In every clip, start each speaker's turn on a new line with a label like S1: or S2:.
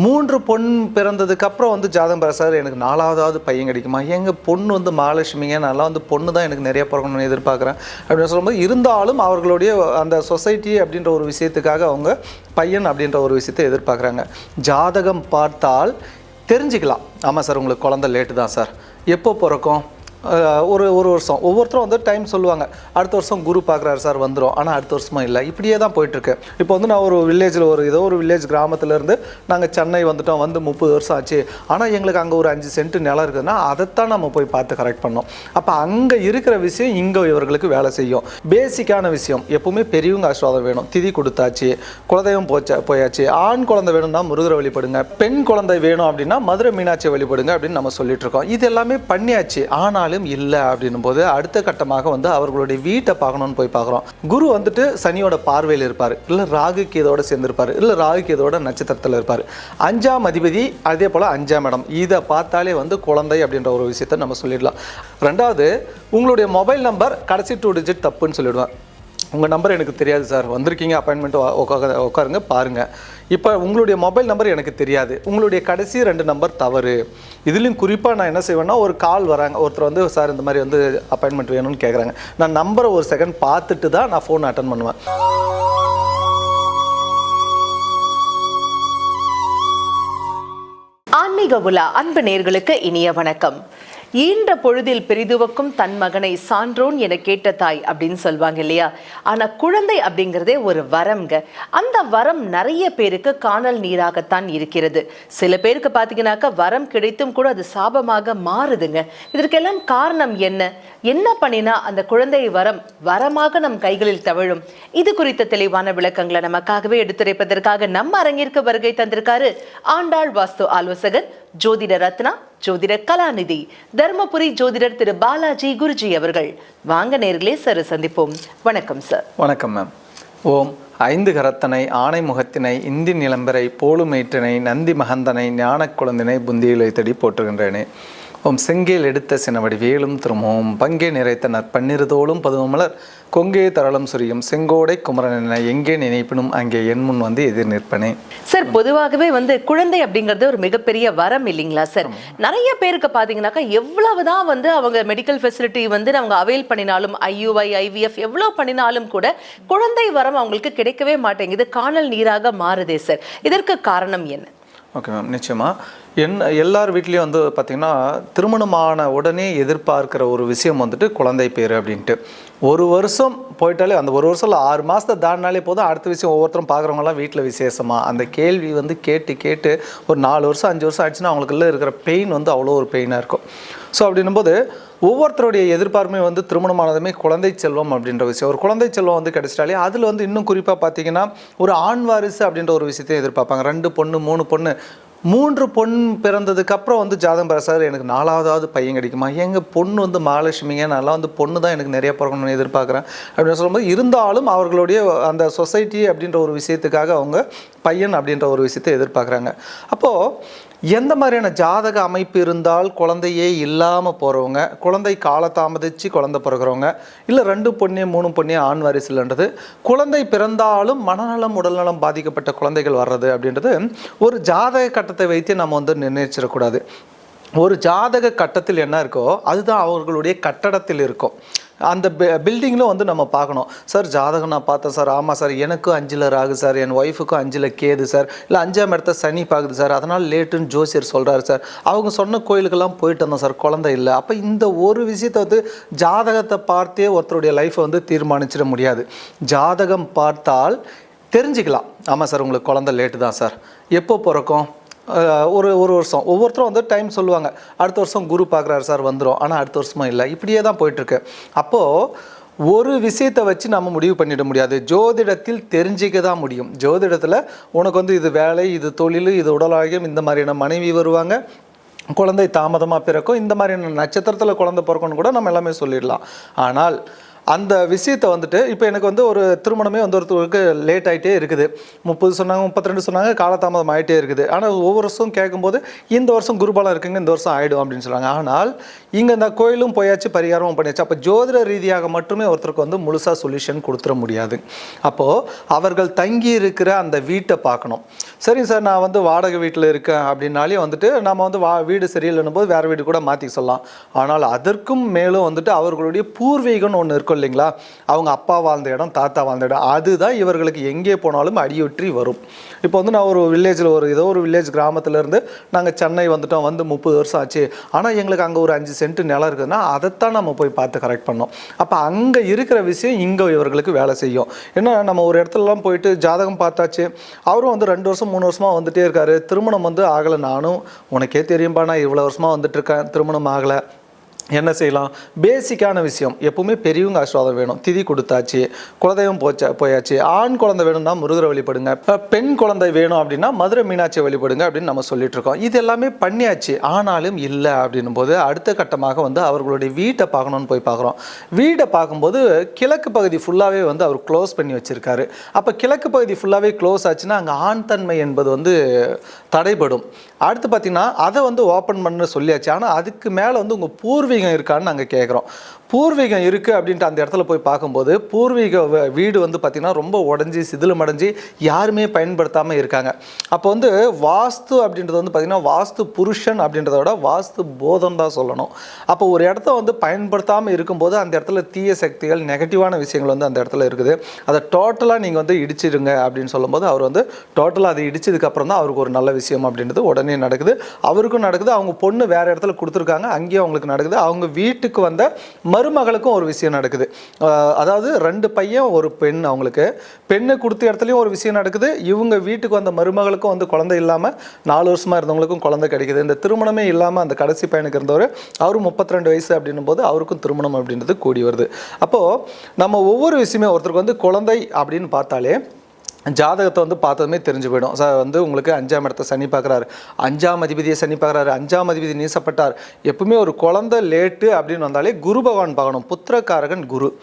S1: மூன்று பொண் பிறந்ததுக்கு அப்புறம் வந்து ஜாதகம் பெற சார் எனக்கு நாலாவதாவது பையன் கிடைக்குமா? எங்கள் பொண்ணு வந்து மகாலட்சுமிங்க நல்லா வந்து பொண்ணு தான் எனக்கு நிறைய பிறக்கணும்னு எதிர்பார்க்குறேன். அப்படின்னு சொல்லும்போது இருந்தாலும் அவர்களுடைய அந்த சொசைட்டி அப்படின்ற ஒரு விஷயத்துக்காக அவங்க பையன் அப்படின்ற ஒரு விஷயத்தை எதிர்பார்க்குறாங்க. ஜாதகம் பார்த்தால் தெரிஞ்சுக்கலாம். ஆமாம் சார் உங்களுக்கு குழந்தை லேட்டு தான் சார். எப்போ பிறக்கும்? ஒரு ஒரு வருஷம். ஒவ்வொருத்தரும் வந்து டைம் சொல்லுவாங்க. அடுத்த வருஷம் குரு பார்க்குறாரு சார் வந்துடும் ஆனால் அடுத்த வருஷமா இல்லை. இப்படியே தான் போயிட்டுருக்கு. இப்போ வந்து நான் ஒரு வில்லேஜில் ஒரு ஏதோ ஒரு வில்லேஜ் கிராமத்துலேருந்து நாங்கள் சென்னை வந்துட்டோம். வந்து முப்பது வருஷம் ஆச்சு. ஆனால் எங்களுக்கு அங்கே ஒரு அஞ்சு சென்ட் நிலம் இருக்குதுன்னா அதைத்தான் நம்ம போய் பார்த்து கரெக்ட் பண்ணோம். அப்போ அங்கே இருக்கிற விஷயம் இங்கே இவர்களுக்கு வேலை செய்யும். பேசிக்கான விஷயம் எப்பவுமே பெரியவங்க ஆசீர்வாதம் வேணும். திதி கொடுத்தாச்சு குலதெய்வம் போச்சா போயாச்சு. ஆண் குழந்தை வேணும்னா முருகரை வழிபடுங்க. பெண் குழந்தை வேணும் அப்படின்னா மதுரை மீனாட்சியை வழிபடுங்க அப்படின்னு நம்ம சொல்லிட்டு இருக்கோம் இது எல்லாமே பண்ணியாச்சு. ஆனால் ஆனாலும் இல்லை அப்படின்னும் போது அடுத்த கட்டமாக வந்து அவர்களுடைய வீட்டை பார்க்கணும்னு போய் பார்க்குறோம். குரு வந்துட்டு சனியோட பார்வையில் இருப்பார். இல்லை ராகு கீதோட சேர்ந்திருப்பார். இல்லை ராகு கேதோட நட்சத்திரத்தில் இருப்பார். அஞ்சாம் அதிபதி அதே போல் அஞ்சாம் இடம். இதை பார்த்தாலே வந்து குழந்தை அப்படின்ற ஒரு விஷயத்தை நம்ம சொல்லிடலாம். ரெண்டாவது உங்களுடைய மொபைல் நம்பர் கடைசி டூ டிஜிட் தப்புன்னு சொல்லிடுவேன். உங்கள் நம்பர் எனக்கு தெரியாது சார் வந்திருக்கீங்க அப்பாயின்மெண்ட் உட்காருங்க பாருங்கள் இப்போ உங்களுடைய மொபைல் நம்பர் எனக்கு தெரியாது. உங்களுடைய கடைசி ரெண்டு நம்பர் தவறு. இதுலேயும் குறிப்பாக நான் என்ன செய்வேன்னா ஒரு கால் வராங்க. ஒருத்தர் வந்து சார் இந்த மாதிரி வந்து அப்பாயின்மெண்ட் வேணும்னு கேட்குறாங்க நான் நம்பரை ஒரு செகண்ட் பார்த்துட்டு தான் நான் ஃபோன் அட்டன் பண்ணுவேன்.
S2: ஆன்மீக உலா அன்பு நேர்களுக்கு இனிய வணக்கம். ஈன்ற பொழுதில் பெரிதுவக்கும் தன் மகனை சான்றோன் என கேட்ட தாய் அப்படின்னு சொல்லுவாங்க இல்லையா? ஆனா குழந்தை அப்படிங்கிறதே ஒரு வரம்ங்க. அந்த வரம் நிறைய பேருக்கு காணல் நீராகத்தான் இருக்கிறது. சில பேருக்கு பாத்தீங்கன்னாக்கா வரம் கிடைத்தும் கூட அது சாபமாக மாறுதுங்க. இதற்கெல்லாம் காரணம் என்ன? என்ன பண்ணினா அந்த குழந்தை வரம் வரமாக நம் கைகளில் தவழும். இது குறித்த தெளிவான விளக்கங்களை நமக்காகவே எடுத்துரைப்பதற்காக நம்ம அரங்கிற்கு வருகை தந்திருக்காரு ஆண்டாள் வாஸ்து ஆலோசகர் ஜோதிட ரத்னா ஜோதிடர் கலாநிதி தர்மபுரி ஜோதிடர் திரு பாலாஜி குருஜி அவர்கள். வாங்க நேர்களே சார் சந்திப்போம். வணக்கம் சார்.
S1: வணக்கம் மேம் ஓம் ஐந்து கரத்தனை ஆணை முகத்தினை இந்தி நிலம்பரை போலுமேற்றினை நந்தி மகந்தனை ஞானக் குழந்தினை புந்தியிலை தேடி போற்றுகின்றேனே. ஓம் செங்கேல் எடுத்த சினவடி வேலும் திருமோம். பங்கே நிறைத்த நற்பன்னிருதோளும் பதுவமலர். கொங்கே தரளம் சுரியும் செங்கோடை குமரன் என எங்கே நினைப்பினும் அங்கே என் முன் வந்து எதிர் நிற்பனே.
S2: சார் பொதுவாகவே வந்து குழந்தை அப்படிங்கிறது ஒரு மிகப்பெரிய வரம் இல்லைங்களா சார்? நிறைய பேருக்கு பாத்தீங்கன்னாக்கா எவ்வளவுதான் வந்து அவங்க மெடிக்கல் ஃபெசிலிட்டி வந்து அவங்க அவைல் பண்ணினாலும் ஐயுஐ ஐவிஎஃப் எவ்வளவு பண்ணினாலும் கூட குழந்தை வரம் அவங்களுக்கு கிடைக்கவே மாட்டேங்குது. காணல் நீராக மாறுதே சார். இதற்கு காரணம் என்ன?
S1: ஓகே மேம் நிச்சயமாக என் எல்லார் வீட்லேயும் வந்து பார்த்திங்கன்னா திருமணமான உடனே எதிர்பார்க்கிற ஒரு விஷயம் வந்துட்டு குழந்தை பேர் அப்படின்ட்டு. ஒரு வருஷம் போயிட்டாலே அந்த ஒரு வருஷம் இல்லை ஆறு மாதத்தை தாண்டினாலே போதும். அடுத்த விஷயம் ஒவ்வொருத்தரும் பார்க்குறவங்களாம் வீட்டில் விசேஷமாக அந்த கேள்வி வந்து கேட்டு கேட்டு ஒரு நாலு வருஷம் அஞ்சு வருஷம் ஆச்சுன்னா அவங்களுக்குள்ள இருக்கிற பெயின் வந்து அவ்வளோ ஒரு பெயினாக இருக்கும். ஸோ அப்படின்னும்போது ஒவ்வொருத்தருடைய எதிர்பார்ப்புமே வந்து திருமணமானதுமே குழந்தை செல்வம் அப்படின்ற விஷயம். ஒரு குழந்தை செல்வம் வந்து கிடச்சிட்டாலே அதில் வந்து இன்னும் குறிப்பாக பார்த்தீங்கன்னா ஒரு ஆண் வாரிசு அப்படின்ற ஒரு விஷயத்தையும் எதிர்பார்ப்பாங்க. ரெண்டு பொண்ணு மூணு பொண்ணு மூன்று பொண் பிறந்ததுக்கு அப்புறம் வந்து ஜாதகம் பெற சார் எனக்கு நாலாவதாவது பையன் கிடைக்குமா? எங்கள் பொண்ணு வந்து மகாலட்சுமிங்க நல்லா வந்து பொண்ணு தான் எனக்கு நிறைய பிறக்கணும்னு எதிர்பார்க்குறேன். அப்படின்னு சொல்லும்போது இருந்தாலும் அவர்களுடைய அந்த சொசைட்டி அப்படின்ற ஒரு விஷயத்துக்காக அவங்க பையன் அப்படின்ற ஒரு விஷயத்தை எதிர்பார்க்குறாங்க. அப்போது எந்த மாதிரியான ஜாதக அமைப்பு இருந்தால் குழந்தையே இல்லாமல் போகிறவங்க குழந்தை காலதாமதிச்சு குழந்தை பிறகுறவங்க இல்லை ரெண்டு பொண்ணு மூணு பொண்ணு ஆண் வாரிசுலன்றது குழந்தை பிறந்தாலும் மனநலம் உடல்நலம் பாதிக்கப்பட்ட குழந்தைகள் வர்றது அப்படின்றது ஒரு ஜாதக கட்டத்தை வைத்து நம்ம வந்து நிர்ணயிச்சிடக்கூடாது. ஒரு ஜாதக கட்டத்தில் என்ன இருக்கோ அதுதான் அவர்களுடைய கட்டடத்தில் இருக்கும். அந்த பில்டிங்கில் வந்து நம்ம பார்க்கணும். சார் ஜாதகம் நான் பார்த்தேன் சார். ஆமாம் சார். எனக்கும் அஞ்சில் ராகு சார். என் ஒய்ஃபுக்கும் அஞ்சில் கேது சார். இல்லை அஞ்சாம் இடத்த சனி பார்க்குது சார். அதனால் லேட்டுன்னு ஜோசியர் சொல்கிறாரு சார். அவங்க சொன்ன கோயிலுக்கெல்லாம் போயிட்டு வந்தோம் சார். குழந்தை இல்லை. அப்போ இந்த ஒரு விஷயத்தை வந்து ஜாதகத்தை பார்த்தே ஒருத்தருடைய லைஃப்பை வந்து தீர்மானிச்சிட முடியாது. ஜாதகம் பார்த்தால் தெரிஞ்சுக்கலாம். ஆமாம் சார். உங்களுக்கு குழந்தை லேட்டு தான் சார். எப்போ பிறக்கும்? ஒரு ஒரு வருஷம். ஒவ்வொருத்தரும் வந்து டைம் சொல்லுவாங்க. அடுத்த வருஷம் குரு பார்க்குறாரு சார் வந்துடும் ஆனால் அடுத்த வருஷமும் இல்லை. இப்படியே தான் போயிட்டுருக்கு. அப்போது ஒரு விஷயத்தை வச்சு நம்ம முடிவு பண்ணிட முடியாது. ஜோதிடத்தில் தெரிஞ்சிக்க தான் முடியும். ஜோதிடத்தில் உனக்கு வந்து இது வேலை இது தொழில் இது உடலாகியம் இந்த மாதிரியான மனைவி வருவாங்க. குழந்தை தாமதமாக பிறக்கும். இந்த மாதிரியான நட்சத்திரத்தில் குழந்தை பிறக்கும்னு கூட நம்ம எல்லாமே சொல்லிடலாம். ஆனால் அந்த விஷயத்தை வந்துட்டு இப்போ எனக்கு வந்து ஒரு திருமணமே வந்து ஒருத்தருக்கு லேட் ஆகிட்டே இருக்குது. முப்பது சொன்னாங்க முப்பத்தி ரெண்டு சொன்னாங்க காலதாமதம் ஆகிட்டே இருக்குது. ஆனால் ஒவ்வொரு வருஷம் கேட்கும்போது இந்த வருஷம் குருபாலம் இருக்குங்க இந்த வருஷம் ஆகிடும் அப்படின்னு சொல்கிறாங்க ஆனால் இங்கே இந்த கோயிலும் போயாச்சு பரிகாரமும் பண்ணியாச்சு. அப்போ ஜோதிட ரீதியாக மட்டுமே ஒருத்தருக்கு வந்து முழுசாக சொல்யூஷன் கொடுத்துட முடியாது. அப்போது அவர்கள் தங்கி இருக்கிற அந்த வீட்டை பார்க்கணும். சரிங்க சார் நான் வந்து வாடகை வீட்டில் இருக்கேன் அப்படின்னாலே வந்துட்டு நம்ம வந்து வா வீடு சரியில்லைன்னும் போது வேறு வீடு கூட மாற்றி சொல்லலாம். ஆனால் அதற்கும் மேலும் வந்துட்டு அவர்களுடைய பூர்வீகம்னு ஒன்று இருக்கும் இல்லைங்களா அவங்க அப்பா வாழ்ந்த இடம் தாத்தா வாழ்ந்த இடம். அதுதான் இவர்களுக்கு எங்கே போனாலும் அடியொற்றி வரும். இப்போ வந்து நான் ஒரு வில்லேஜில் ஒரு ஏதோ ஒரு வில்லேஜ் கிராமத்துலேருந்து நாங்கள் சென்னை வந்துட்டோம். வந்து முப்பது வருஷம் ஆச்சு. ஆனால் எங்களுக்கு அங்கே ஒரு அஞ்சு சென்ட் நிலம் இருக்குதுன்னா அதைத்தான் நம்ம போய் பார்த்து கரெக்ட் பண்ணோம். அப்போ அங்கே இருக்கிற விஷயம் இங்கே இவர்களுக்கு வேலை செய்யும். ஏன்னா நம்ம ஒரு இடத்துலலாம் போயிட்டு ஜாதகம் பார்த்தாச்சு. அவரும் வந்து ரெண்டு வருஷம் மூணு வருஷமாக வந்துட்டே இருக்காரு. திருமணம் வந்து ஆகலை. நானும் உனக்கே தெரியும்பா நான் இவ்வளோ வருஷமாக வந்துட்டு இருக்கேன். திருமணம் ஆகலை. என்ன செய்யலாம்? பேசிக்கான விஷயம். எப்பவுமே பெரியவங்க ஆசீர்வாதம் வேணும். திதி கொடுத்தாச்சு குலதெய்வம் போச்சா போயாச்சு ஆண் குழந்தை வேணும்னா முருகரை வழிபடுங்க. இப்போ பெண் குழந்தை வேணும் அப்படின்னா மதுரை மீனாட்சியை வழிபடுங்க அப்படின்னு நம்ம சொல்லிட்டு இருக்கோம் இது எல்லாமே பண்ணியாச்சு. ஆனாலும் இல்லை அப்படின்னும் போது அடுத்த கட்டமாக வந்து அவர்களுடைய வீட்டை பார்க்கணும்னு போய் பார்க்குறோம். வீடை பார்க்கும்போது கிழக்கு பகுதி ஃபுல்லாகவே வந்து அவர் க்ளோஸ் பண்ணி வச்சிருக்காரு. அப்போ கிழக்கு பகுதி ஃபுல்லாகவே க்ளோஸ் ஆச்சுன்னா அங்கே ஆண் தன்மை என்பது வந்து தடைபடும். அடுத்து பார்த்தீங்கன்னா அதை வந்து ஓப்பன் பண்ண சொல்லியாச்சு. ஆனால் அதுக்கு மேலே வந்து உங்கள் பூர்வீகம் இருக்கான்னு நாங்கள் கேட்குறோம் பூர்வீகம் இருக்குது அப்படின்ட்டு அந்த இடத்துல போய் பார்க்கும்போது பூர்வீக வீடு வந்து பார்த்திங்கன்னா ரொம்ப உடஞ்சி சிதிலமடைஞ்சு யாருமே பயன்படுத்தாமல் இருக்காங்க. அப்போ வந்து வாஸ்து அப்படின்றது வந்து பார்த்திங்கன்னா வாஸ்து புருஷன் அப்படின்றத விட வாஸ்து போதம் தான் சொல்லணும். அப்போ ஒரு இடத்த வந்து பயன்படுத்தாமல் இருக்கும்போது அந்த இடத்துல தீய சக்திகள் நெகட்டிவான விஷயங்கள் வந்து அந்த இடத்துல இருக்குது. அதை டோட்டலாக நீங்கள் வந்து இடிச்சிடுங்க அப்படின்னு சொல்லும்போது அவர் வந்து டோட்டலாக அதை இடிச்சதுக்கப்புறம் தான் அவருக்கு ஒரு நல்ல விஷயம் அப்படின்றது உடனே நடக்குது. அவருக்கும் நடக்குது. அவங்க பொண்ணு வேறு இடத்துல கொடுத்துருக்காங்க. அங்கேயும் அவங்களுக்கு நடக்குது. அவங்க வீட்டுக்கு வந்த மருமகளுக்கும் ஒரு விஷயம் நடக்குது. அதாவது ரெண்டு பையன் ஒரு பெண் அவங்களுக்கு. பெண்ணை கொடுத்த இடத்துலையும் ஒரு விஷயம் நடக்குது. இவங்க வீட்டுக்கு வந்த மருமகளுக்கும் வந்து குழந்தை இல்லாமல் நாலு வருஷமாக இருந்தவங்களுக்கும் குழந்தை கிடைக்குது. இந்த திருமணமே இல்லாமல் அந்த கடைசி பையனுக்கு இருந்தவர் அவரும் முப்பத்தி ரெண்டு வயசு அப்படின்னும் போது அவருக்கும் திருமணம் அப்படின்றது கூடி வருது. அப்போது நம்ம ஒவ்வொரு விஷயமே ஒருத்தருக்கு வந்து குழந்தை அப்படின்னு பார்த்தாலே ஜாதகத்தை வந்து பார்த்ததுமே தெரிஞ்சு போயிடும். சார் வந்து உங்களுக்கு அஞ்சாம் இடத்த சனி பார்க்குறாரு. அஞ்சாம் அதிபதியை சனி பார்க்குறாரு. அஞ்சாம் அதிபதி நீசப்பட்டார். எப்பவுமே ஒரு குழந்தை லேட்டு அப்படின்னு வந்தாலே குரு பகவான் பார்க்கணும். புத்திரக்காரகன் குரு.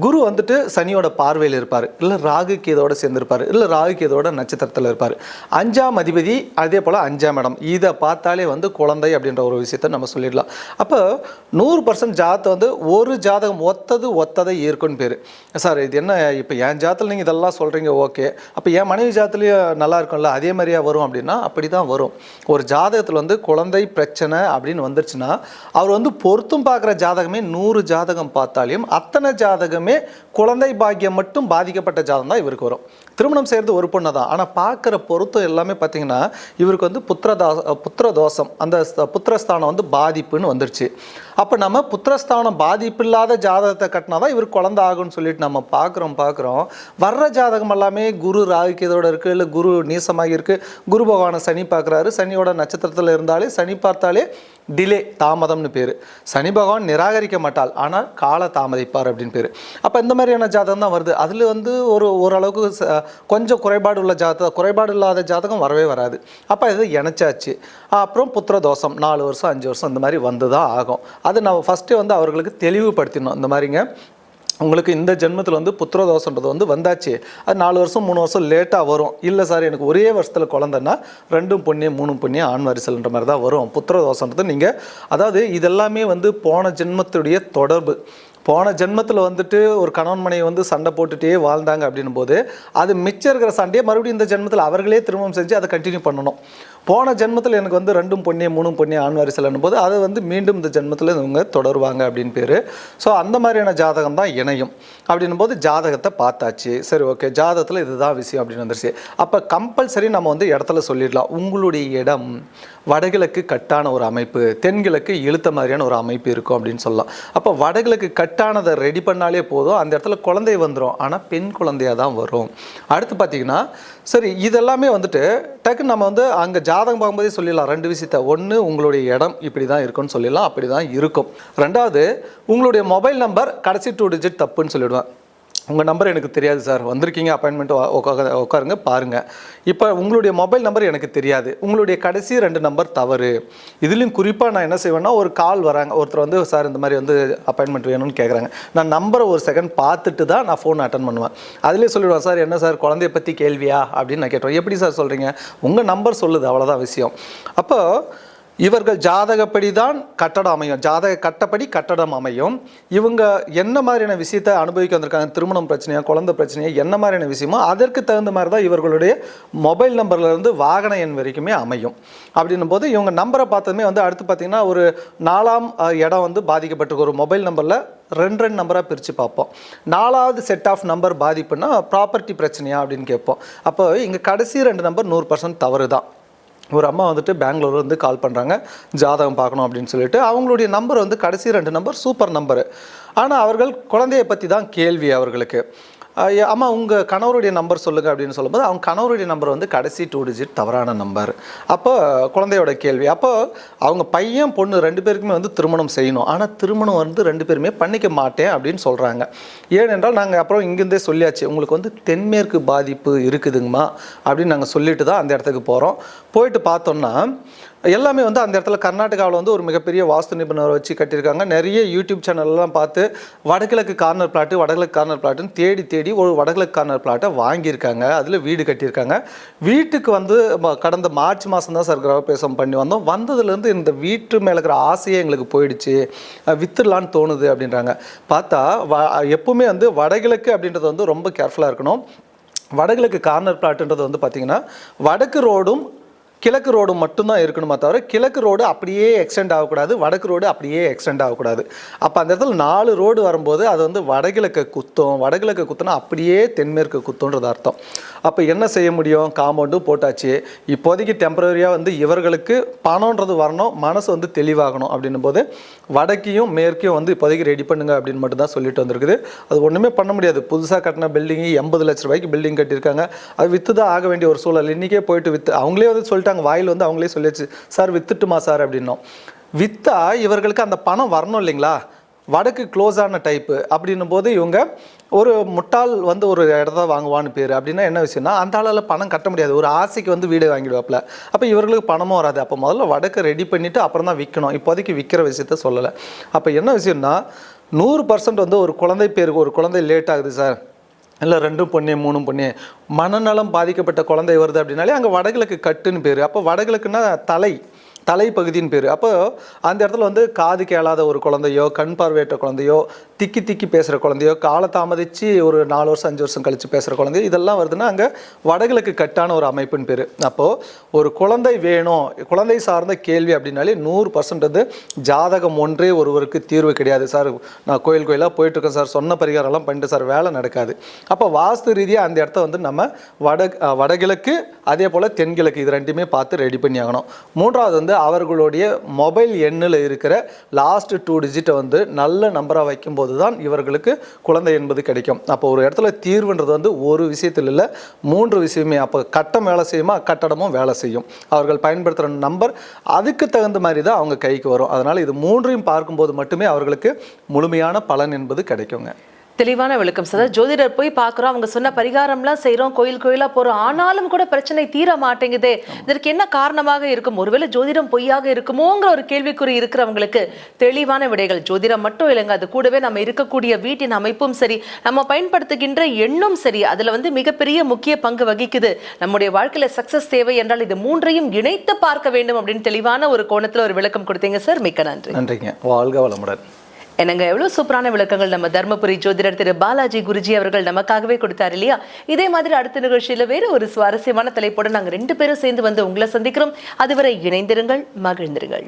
S1: குரு வந்துட்டு சனியோட பார்வையில் இருப்பார். இல்லை ராகு கேதோட சேர்ந்திருப்பார். இல்லை ராகு கேதோட நட்சத்திரத்தில் இருப்பார். அஞ்சாம் அதிபதி அதே போல் அஞ்சாம் இடம். இதை பார்த்தாலே வந்து குழந்தை அப்படின்ற ஒரு விஷயத்த நம்ம சொல்லிடலாம். அப்போ நூறு பர்சன்ட் ஜாதத்தை வந்து ஒரு ஜாதகம் ஒத்தது ஒத்ததை ஈர்க்குன்னு பேர். சார் இது என்ன இப்போ என் ஜாதத்தில் நீங்கள் இதெல்லாம் சொல்கிறீங்க ஓகே. அப்போ என் மனைவி ஜாதத்துலேயும் நல்லா இருக்கும்ல அதே மாதிரியா வரும் அப்படின்னா அப்படி தான் வரும். ஒரு ஜாதகத்தில் வந்து குழந்தை பிரச்சனை அப்படின்னு வந்துருச்சுன்னா அவர் வந்து பொருத்தும் பார்க்குற ஜாதகமே நூறு ஜாதகம் பார்த்தாலையும் அத்தனை ஜாதகம் குழந்தை பாக்கியம் மட்டும் பாதிக்கப்பட்ட ஜாதம் தான் இவருக்கு வரும். திருமணம் செய்கிறது ஒரு பொண்ணு தான். ஆனால் பார்க்குற பொருத்தம் எல்லாமே பார்த்தீங்கன்னா இவருக்கு வந்து புத்திரதா புத்திரதோஷம் அந்த ஸ்த- புத்திரஸ்தானம் வந்து பாதிப்புன்னு வந்துருச்சு. அப்போ நம்ம புத்திரஸ்தானம் பாதிப்பு இல்லாத ஜாதகத்தை கட்டினா தான் இவர் குழந்தை ஆகும்னு சொல்லிட்டு நம்ம பார்க்குறோம் பார்க்குறோம் வர்ற ஜாதகம் எல்லாமே குரு ராகுக்கியதோட இருக்குது இல்லை குரு நீசமாகி இருக்குது குரு பகவானை சனி பார்க்குறாரு சனியோட நட்சத்திரத்தில் இருந்தாலே சனி பார்த்தாலே டிலே தாமதம்னு பேர். சனி பகவான் நிராகரிக்க மாட்டாள் ஆனால் கால தாமதிப்பார் அப்படின்னு பேர். அப்போ இந்த மாதிரியான ஜாதகம் தான் வருது. அதில் வந்து ஒரு ஓரளவுக்கு ச- கொஞ்சம் குறைபாடு உள்ள ஜாதகம் குறைபாடு இல்லாத ஜாதகம் வரவே வராது. அப்போ இது இணைச்சாச்சு. அப்புறம் புத்திர தோஷம் நாலு வருஷம் அஞ்சு வருஷம் இந்த மாதிரி வந்து தான் ஆகும். அது நம்ம ஃபஸ்ட்டு வந்து அவர்களுக்கு தெளிவுபடுத்திடணும். இந்த மாதிரிங்க உங்களுக்கு இந்த ஜென்மத்தில் வந்து புத்திரதோஷன்றது வந்து வந்தாச்சு. அது நாலு வருஷம் மூணு வருஷம் லேட்டாக வரும். இல்லை சார் எனக்கு ஒரே வருஷத்தில் குழந்தைன்னா ரெண்டும் பொண்ணியம் மூணும் புண்ணியம் ஆண் வரிசல்ன்ற மாதிரி தான் வரும். புத்திரதோஷன்றது நீங்கள் அதாவது இதெல்லாமே வந்து போன ஜென்மத்துடைய தொடர்பு. போன ஜென்மத்தில் வந்துட்டு ஒரு கணவன் மனைவி வந்து சண்டை போட்டுட்டே வாழ்ந்தாங்க அப்படின்னும் போது அது மிச்சம் இருக்கிற சண்டையை மறுபடியும் இந்த ஜென்மத்தில் அவர்களே திருமணம் செஞ்சு அதை கண்டினியூ பண்ணணும். போன ஜென்மத்தில் எனக்கு வந்து ரெண்டும் பொண்ணே மூணும் பொண்ணே ஆண் வரிசைலன்னும் போது அதை வந்து மீண்டும் இந்த ஜென்மத்தில் இவங்க தொடருவாங்க அப்படின்னு பேர். ஸோ அந்த மாதிரியான ஜாதகம் தான் இணையும். அப்படின்னும் போது ஜாதகத்தை பார்த்தாச்சு. சரி ஓகே ஜாதகத்தில் இதுதான் விஷயம் அப்படின்னு வந்துருச்சு. அப்போ கம்பல்சரி நம்ம வந்து இடத்துல சொல்லிடலாம். உங்களுடைய இடம் வடகிழக்கு கட்டான ஒரு அமைப்பு தென்கிழக்கு இழுத்த மாதிரியான ஒரு அமைப்பு இருக்கும் அப்படின்னு சொல்லலாம். அப்போ வடகிழக்கு கட் கட்டானதை ரெடி பண்ணாலே போதும். அந்த இடத்துல குழந்தை வந்துடும் ஆனால் பெண் குழந்தையாக தான் வரும். அடுத்து பார்த்தீங்கன்னா சரி இதெல்லாமே வந்துட்டு டக்குன்னு நம்ம வந்து அங்கே ஜாதகம் பார்க்கும்போதே சொல்லிடலாம். ரெண்டு விஷயத்த. ஒன்று உங்களுடைய இடம் இப்படி தான் இருக்கும்னு சொல்லிடலாம். அப்படி தான் இருக்கும். ரெண்டாவது உங்களுடைய மொபைல் நம்பர் கடைசி டூ டிஜிட் தப்புன்னு சொல்லிடுவேன். உங்கள் நம்பர் எனக்கு தெரியாது சார் வந்திருக்கீங்க அப்பாயின்மெண்ட் உட்காருங்க பாருங்கள் இப்போ உங்களுடைய மொபைல் நம்பர் எனக்கு தெரியாது. உங்களுடைய கடைசி ரெண்டு நம்பர் தவறு. இதுலேயும் குறிப்பாக நான் என்ன செய்வேன்னா ஒரு கால் வராங்க. ஒருத்தர் வந்து சார் இந்த மாதிரி வந்து அப்பாயின்மெண்ட் வேணும்னு கேட்குறாங்க நான் நம்பரை ஒரு செகண்ட் பார்த்துட்டு தான் நான் ஃபோன் அட்டன் பண்ணுவேன். அதிலே சொல்லிடுவேன் சார் என்ன சார் குழந்தைய பற்றி கேள்வியா? அப்படின்னு நான் கேட்டுருவேன். எப்படி சார் சொல்கிறீங்க உங்கள் நம்பர் சொல்லுது அவ்வளோதான் விஷயம். அப்போது இவர்கள் ஜாதகப்படி தான் கட்டடம் அமையும். ஜாதக கட்டப்படி கட்டடம் அமையும். இவங்க என்ன மாதிரியான விஷயத்தை அனுபவிக்க வந்திருக்காங்க? திருமணம் பிரச்சனையா குழந்தை பிரச்சனையா என்ன மாதிரியான விஷயமோ அதற்கு தகுந்த மாதிரி தான் இவர்களுடைய மொபைல் நம்பர்லேருந்து வாகன எண் வரைக்குமே அமையும். அப்படின்னும் போது இவங்க நம்பரை பார்த்ததுமே வந்து அடுத்து பார்த்தீங்கன்னா ஒரு நாலாம் இடம் வந்து பாதிக்கப்பட்டிருக்கு. ஒரு மொபைல் நம்பரில் ரெண்டு ரெண்டு நம்பராக பிரித்து பார்ப்போம். நாலாவது செட் ஆஃப் நம்பர் பாதிப்புன்னா ப்ராப்பர்ட்டி பிரச்சனையா அப்படின்னு கேட்போம். அப்போ இங்கே கடைசி ரெண்டு நம்பர் நூறு பர்சன்ட் தவறு தான் ஒரு அம்மா வந்துட்டு பெங்களூர் வந்து கால் பண்ணுறாங்க ஜாதகம் பார்க்கணும் அப்படின்னு சொல்லிட்டு. அவங்களுடைய நம்பர் வந்து கடைசி ரெண்டு நம்பர் சூப்பர் நம்பரு ஆனால் அவர்கள் குழந்தையை பற்றி தான் கேள்வி அவர்களுக்கு. அம்மா உங்கள் கணவருடைய நம்பர் சொல்லுங்கள் அப்படின்னு சொல்லும்போது அவங்க கணவருடைய நம்பர் வந்து கடைசி டூ டிஜிட் தவறான நம்பர் அப்போ குழந்தையோட கேள்வி. அப்போ அவங்க பையன் பொண்ணு ரெண்டு பேருக்குமே வந்து திருமணம் செய்யணும். ஆனால் திருமணம் வந்து ரெண்டு பேருமே பண்ணிக்க மாட்டேன் அப்படின்னு சொல்கிறாங்க ஏனென்றால் நாங்கள் அப்புறம் இங்கேருந்தே சொல்லியாச்சு உங்களுக்கு வந்து தென்மேற்கு பாதிப்பு இருக்குதுங்கம்மா அப்படின்னு நாங்கள் சொல்லிட்டு தான் அந்த இடத்துக்கு போகிறோம் போயிட்டு பார்த்தோம்னா எல்லாமே வந்து அந்த இடத்துல கர்நாடகாவில் வந்து ஒரு மிகப்பெரிய வாஸ்து நிபுணரை வச்சு கட்டியிருக்காங்க. நிறைய யூடியூப் சேனல்லாம் பார்த்து வடகிழக்கு கார்னர் பிளாட்டு வடகிழக்கு கார்னர் பிளாட்டுன்னு தேடி தேடி ஒரு வடகிழக்கு கார்னர் பிளாட்டை வாங்கியிருக்காங்க. அதில் வீடு கட்டியிருக்காங்க. வீட்டுக்கு வந்து ம- கடந்த மார்ச் மாதம் தான் சார் கிரகப்பிரவேசம் பண்ணி வந்தோம். வந்ததுலேருந்து இந்த வீட்டு மேலே இருக்கிற ஆசையே எங்களுக்கு போயிடுச்சு. வித்துடலான்னு தோணுது அப்படின்றாங்க. பார்த்தா வ எப்பவுமே வந்து வடகிழக்கு அப்படின்றது வந்து ரொம்ப கேர்ஃபுல்லாக இருக்கணும். வடகிழக்கு கார்னர் பிளாட்டுன்றது வந்து பார்த்திங்கன்னா வடக்கு ரோடும் கிழக்கு ரோடு மட்டும்தான் இருக்கணுமா தவிர கிழக்கு ரோடு அப்படியே எக்ஸ்டெண்ட் ஆகக்கூடாது வடக்கு ரோடு அப்படியே எக்ஸ்டெண்ட் ஆகக்கூடாது. அப்போ அந்த இடத்துல நாலு ரோடு வரும்போது அது வந்து வடகிழக்கு குத்தம் வடகிழக்கு குத்துனா அப்படியே தென்மேற்கு குத்தம்ன்றது அர்த்தம். அப்போ என்ன செய்ய முடியும்? காம்பவுண்டும் போட்டாச்சு. இப்போதைக்கு டெம்பரரியாக வந்து இவர்களுக்கு பணம்ன்றது வரணும் மனசு வந்து தெளிவாகணும் அப்படின்னும் போது வடக்கையும் மேற்கையும் வந்து இப்போதைக்கு ரெடி பண்ணுங்க அப்படின்னு மட்டும் தான் சொல்லிட்டு வந்திருக்குது. அது ஒன்றுமே பண்ண முடியாது. புதுசாக கட்டின பில்டிங்கு எண்பது லட்ச ரூபாய்க்கு பில்டிங் கட்டியிருக்காங்க. அது விற்று தான் ஆக வேண்டிய ஒரு சூழல். இன்றைக்கே போயிட்டு விற்று அவங்களே வந்து சொல்லிட்டாங்க வாயில் வந்து அவங்களே சொல்லியாச்சு சார் வித்துட்டுமா சார்? அப்படின்னோம். விற்றா இவர்களுக்கு அந்த பணம் வரணும் இல்லைங்களா? வடக்கு க்ளோஸான டைப்பு அப்படின்னும் போது இவங்க ஒரு முட்டாள் வந்து ஒரு இடத்த வாங்குவான்னு பேர். அப்படின்னா என்ன விஷயம்னா அந்த ஆளால் பணம் கட்ட முடியாது. ஒரு ஆசைக்கு வந்து வீடு வாங்கிடுவாப்புல. அப்போ இவர்களுக்கு பணமும் வராது. அப்போ முதல்ல வடக்கு ரெடி பண்ணிவிட்டு அப்புறம் தான் விற்கணும் இப்போதைக்கு விற்கிற விஷயத்த சொல்லலை. அப்போ என்ன விஷயம்னா நூறு பர்சன்ட் வந்து ஒரு குழந்தை பேருக்கு ஒரு குழந்தை லேட் ஆகுது சார். இல்லை ரெண்டும் பொண்ணு மூணும் பொண்ணு. மனநலம் பாதிக்கப்பட்ட குழந்தை வருது அப்படின்னாலே அங்கே வடகிழக்கு கட்டுன்னு பேர். அப்போ வடகிழக்குன்னா தலை. தலைப்பகுதின்னு பேர். அப்போ அந்த இடத்துல வந்து காது கேளாத ஒரு குழந்தையோ கண் பார்வையற்ற குழந்தையோ திக்கி திக்கி பேசுகிற குழந்தையோ காலை தாமதித்து ஒரு நாலு வருஷம் அஞ்சு வருஷம் கழித்து பேசுகிற குழந்தையோ இதெல்லாம் வருதுன்னா அங்கே வடகிழக்கு கட்டான ஒரு அமைப்புன்னு பேர். அப்போது ஒரு குழந்தை வேணும் குழந்தை சார்ந்த கேள்வி அப்படின்னாலே நூறு பர்சன்ட் வந்து ஜாதகம் ஒன்றே ஒருவருக்கு தீர்வு கிடையாது. சார் நான் கோயில் கோயிலாக போயிட்டுருக்கேன் சார் சொன்ன பரிகாரம்லாம் பண்ணிட்டு சார் வேலை நடக்காது. அப்போ வாஸ்து ரீதியாக அந்த இடத்த வந்து நம்ம வட வடகிழக்கு அதே போல் தென்கிழக்கு இது ரெண்டுமே பார்த்து ரெடி பண்ணி ஆகணும். மூன்றாவது வந்து அவர்களுடைய மொபைல் எண்ணில் இருக்கிற லாஸ்ட் டூ டிஜிட்டை வந்து நல்ல நம்பராக வைக்கும்போது தான் இவர்களுக்கு குழந்தை என்பது கிடைக்கும். அப்போ ஒரு இடத்துல தீர்வுன்றது வந்து ஒரு விஷயத்தில் இல்லை மூன்று விஷயமே. அப்போ கட்டம் வேலை செய்யுமா? கட்டடமும் வேலை செய்யும். அவர்கள் பயன்படுத்துகிற நம்பர் அதுக்கு தகுந்த மாதிரி தான் அவங்க கைக்கு வரும். அதனால் இது மூன்றையும் பார்க்கும்போது மட்டுமே அவர்களுக்கு முழுமையான பலன் என்பது கிடைக்குங்க.
S2: தெளிவான விளக்கம் சார். ஜோதிடர் போய் பார்க்குறோம் அவங்க சொன்ன பரிகாரம்லாம் செய்கிறோம் கோயில் கோயிலாக போகிறோம் ஆனாலும் கூட பிரச்சனை தீர மாட்டேங்குது. இதற்கு என்ன காரணமாக இருக்கும்? ஒருவேளை ஜோதிடம் பொய்யாக இருக்குமோங்கிற ஒரு கேள்விக்குறி இருக்கிறவங்களுக்கு தெளிவான விடைகள். ஜோதிடம் மட்டும் இல்லைங்க அது கூடவே நம்ம இருக்கக்கூடிய வீட்டின் அமைப்பும் சரி நம்ம பயன்படுத்துகின்ற எண்ணும் சரி அதில் வந்து மிகப்பெரிய முக்கிய பங்கு வகிக்குது. நம்முடைய வாழ்க்கையில சக்சஸ் தேவை என்றால் இது மூன்றையும் இணைத்து பார்க்க வேண்டும் அப்படின்னு தெளிவான ஒரு கோணத்தில் ஒரு விளக்கம் கொடுத்தீங்க சார். மிக்க நன்றி.
S1: நன்றிங்க. வாழ்க வளமுடன்.
S2: என்னங்க எவ்வளவு சூப்பரான விளக்கங்கள் நம்ம தர்மபுரி ஜோதிடர் திரு பாலாஜி குருஜி அவர்கள் நமக்காகவே கொடுத்தாரு இல்லையா? இதே மாதிரி அடுத்த நிகழ்ச்சியில வேற ஒரு சுவாரஸ்யமான தலைப்போடு நாங்க ரெண்டு பேரும் சேர்ந்து வந்து உங்களை சந்திக்கிறோம். அதுவரை இணைந்திருங்கள் மகிழ்ந்திருங்கள்.